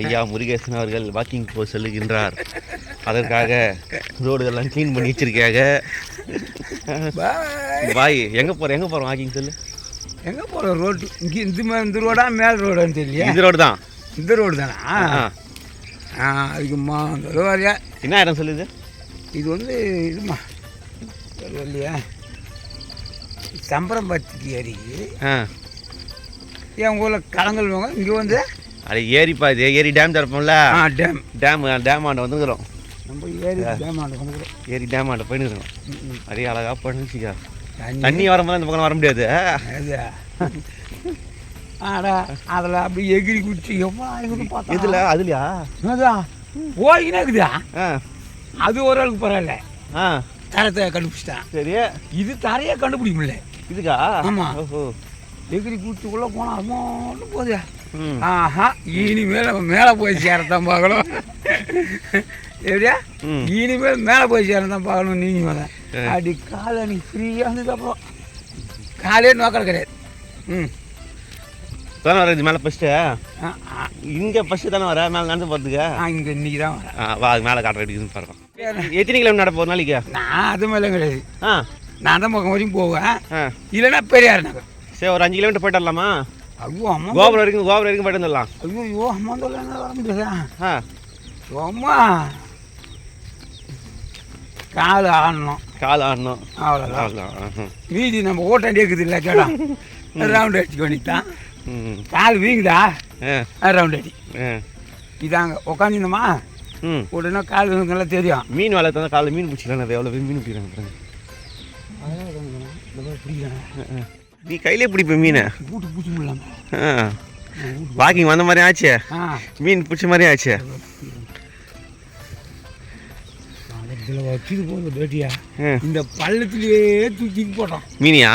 ஐயா முருகேசன் அவர்கள் வாக்கிங் போக செல்லுகின்றார். அதற்காக ரோடுகள்லாம் க்ளீன் பண்ணி வச்சிருக்காங்க பாய் எங்கே போகிறோம் எங்கே போகிறோம் வாக்கிங் சொல்லு. எங்கே போகிற ரோட்டு இங்கே இந்த இந்த ரோடா மேல் ரோடான்னு தெரியல இந்த ரோடு தான். இந்த ரோடு தானா? அதுக்கு மா ரோடியா என்ன இடம் சொல்லுது இது? வந்து இதுமா. இல்லையா சம்பரம்பத்திக்கு ஆ. என் ஊரில் கலங்கல் வாங்க இங்கே வந்து அது ஏரிப்பா இது ஏரி டேம் திறப்போம்ல? ஆ டேம் டேம் டேம் ஆண்ட வந்துக்கிறோம் நம்ம ஏரி டேம் ஆண்டு வந்துக்கிறோம் ஏரி டேம் ஆண்ட போயின்னு அப்படியே அழகாக பண்ணிச்சிக்கா தண்ணி. வரும்போது இந்த பக்கம் வர முடியாது. அது. ஆடா அதில் அப்படியே எகிரி குச்சி. எவ்வளோ பார்த்தா? இதில் அதுலையா? அதான் போயினே இருக்குதா அது ஓரளவுக்கு பரவாயில்ல. ஆ. தரத்தை கண்டுபிடிச்சிட்டான். சரி. இது தரையே கண்டுபிடிக்க முடியல. இதுக்கா? ஆமா. ஓஹோ. எகிரி குச்சிக்குள்ளே போனால் போகுது ஆஹா இனிமேல் நம்ம மேலே போய் சேரத்தான் பார்க்கணும். எப்படியா? இனிமேல் மேலே போய் சேரத்தான் பார்க்கணும் நீங்கள் மேலே. அப்படி காலை நீ ஃப்ரீயாக இருந்தது அப்புறம். காலே நோக்கல் கிடையாது. ம். தானே வர இது மேலே ஃபஸ்ட்டு இங்கே ஃபஸ்ட்டு தானே வர மேலே நடந்து போகிறதுக்கு ஆ இங்கே இன்னைக்கு தான் வரேன் ஆ வா அது மேலே காட்டுற இருக்குதுன்னு பாருங்க. எத்தனை கிலோமீட்டர் நடப்போம் ஒரு நாளைக்கு? நான் அது மேலே கிடையாது. ஆ. நான் தான் பக்கம் வரைக்கும் போவேன். இல்லைன்னா பெரியார் நகர். சரி ஒரு அஞ்சு கிலோமீட்டர் போயிட்டு வரலாமா? கோபுரம் வரைக்கும் போயிட்டு வந்துடலாம். ஐயோ ஐயோ அம்மா சொல்ல வர முடியாதா? ஆ. அம்மா. கால் ஆடணும். கால் ஆடணும். அவ்வளோதான். மீதி நம்ம ஓட்டாண்டி இருக்குது இல்லை கேடா. ரவுண்ட் அடிச்சுக்க வேண்டியதான் ம். கால் வீங்குதா? ரவுண்ட் அடி. இதாங்க உக்காந்துருந்தோமா ம். உடனே கால் வீங்குங்களா தெரியும். மீன் தந்தா காலைல மீன் பிடிச்சிக்கலாம் எவ்வளோ மீன் பிடிக்கிறாங்க பிடிக்கிறேன் நீ கையிலே பிடிப்ப மீனை. கூட்டு பூச்சி முடியலாமா ஆ. வாக்கிங் வந்த மாதிரி ஆச்சு? மீன் பிடிச்ச மாதிரி ஆச்சு? இதில் வச்சுட்டு போகுது பேட்டியா ஆ. இந்த பள்ளத்திலேயே தூக்கி போட்டோம் மீனியா?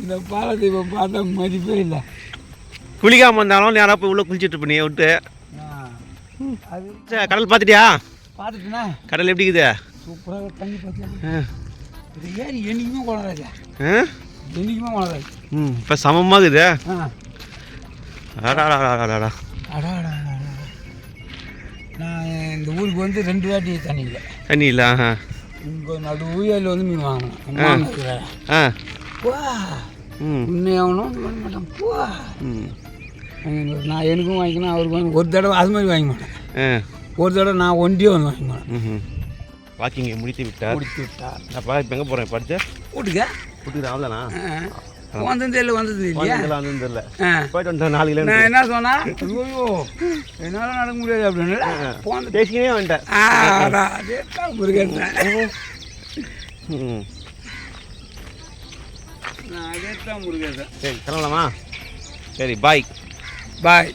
இந்த பாலத்தை இப்போ பார்த்தா மதிப்பே இல்லை. குளிக்காம வந்தாலும் நேராக போய் உள்ளே குளிச்சிட்டு பண்ணி விட்டு. அது சரி, கடல் பார்த்துட்டியா? பார்த்துட்டுனா கடல் எப்படி இருக்குது? சூப்பராக தண்ணி பார்த்தியா. இது ஏரி என்றைக்குமே குளராஜா ஆ? என்றைக்குமே குளராஜ் ம் இப்போ சமமாக இருக்குது ஆ அடாடாடாடாடா. அடா அடா, அடா, அடா. நான் இந்த ஊருக்கு வந்து ரெண்டு வாட்டி தண்ணி இல்லை தண்ணி இல்லை இங்கே நடு ஊழியில் வந்து மீன் வாங்கணும் ஆ. போ உன்னை ஆகணும் பண்ண மாட்டேன் போ ம். நான் எனக்கும் வாங்கிக்கணும் அவருக்கு வாங்கி ஒரு தடவை அது மாதிரி வாங்கி மாட்டேன். ஆ. ஒரு தடவை நான் ஒண்டியே வந்து வாங்கி மாட்டேன். வாக்கிங்கை முடித்து விட்டார். முடிச்சு விட்டா அப்பா இப்போ எங்கே போகிறேன் படுத்து? வீட்டுக்க? விட்டுக்கிறேன் அவ்வளோண்ணா வந்தது இல்லை வந்தது இல்லையா? வந்து தெரியல ஆ. போயிட்டு வந்துட்டேன் நாலு கிலோ நான் என்ன சொன்னா? ஐயோ என்னால் நடக்க முடியாது அப்படின்னு. போன பேசிக்கினே வந்துட்டேன். முருகன். நான் அதே தான் முருகன். சரி கிளம்பலாமா? சரி பாய் பாய்